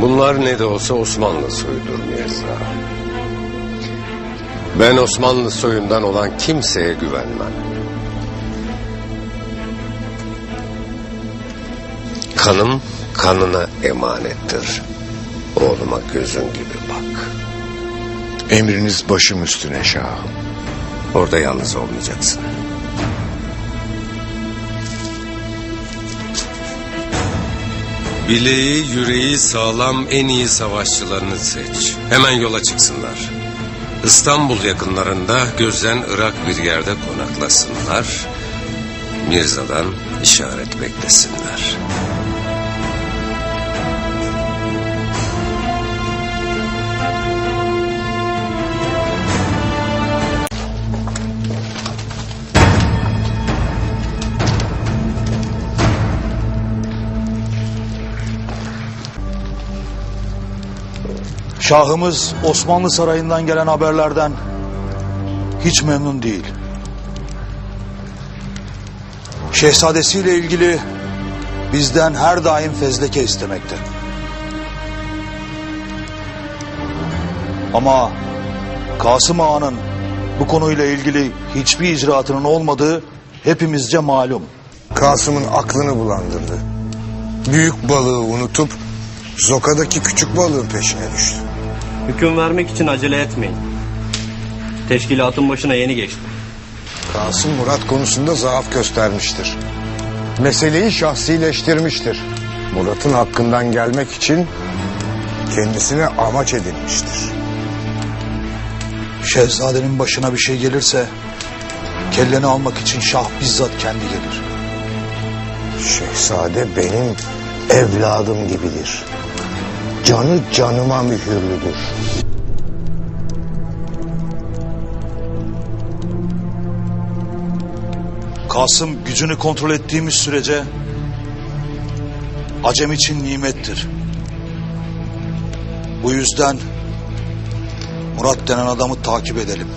Bunlar ne de olsa Osmanlı soyudur Mirza. Ben Osmanlı soyundan olan kimseye güvenmem. Kanım kanına emanettir. Oğluma gözün gibi bak. Emriniz başım üstüne şahım. Orada yalnız olmayacaksın. Bileği, yüreği sağlam en iyi savaşçılarını seç. Hemen yola çıksınlar. İstanbul yakınlarında gözden ırak bir yerde konaklasınlar. Mirza'dan işaret beklesinler. Şahımız Osmanlı Sarayı'ndan gelen haberlerden hiç memnun değil. Şehzadesiyle ilgili bizden her daim fezleke istemekte. Ama Kasım Ağa'nın bu konuyla ilgili hiçbir icraatının olmadığı hepimizce malum. Kasım'ın aklını bulandırdı. Büyük balığı unutup Zoka'daki küçük balığın peşine düştü. Hüküm vermek için acele etmeyin. Teşkilatın başına yeni geçti. Kasım Murat konusunda zaaf göstermiştir. Meseleyi şahsileştirmiştir. Murat'ın hakkından gelmek için kendisine amaç edinmiştir. Şehzadenin başına bir şey gelirse kelleni almak için şah bizzat kendi gelir. Şehzade benim evladım gibidir. Canı canıma mühürlüdür. Kasım gücünü kontrol ettiğimiz sürece Acem için nimettir. Bu yüzden Murat denen adamı takip edelim.